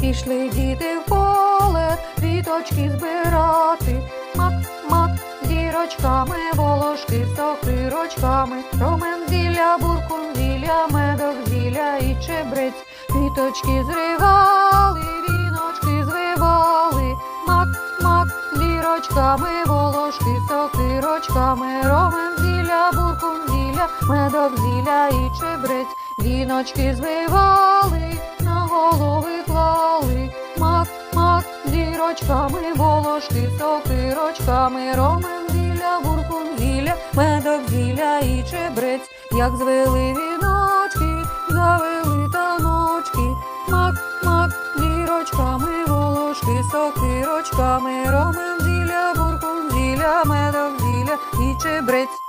Пішли діти в поле, квіточки збирати. Мак, мак, дірочками, волошки, з сокирочками. Ромен зілля, буркун зілля, медок зілля і чебрець. Квіточки зривали, віночки звивали. Мак, мак, дірочками, волошки, сокирочками. Ромен зілля, буркун зілля, медок зілля і чебрець. Віночки звивали, дірочками, волошки, сокирочками, ромен зілля, буркун зілля, медок зілля і чебрець, як звели віночки, завели таночки, мак, мак, дірочками, волошки, сокирочками, ромен зілля, буркун зілля, медок зілля і чебрець.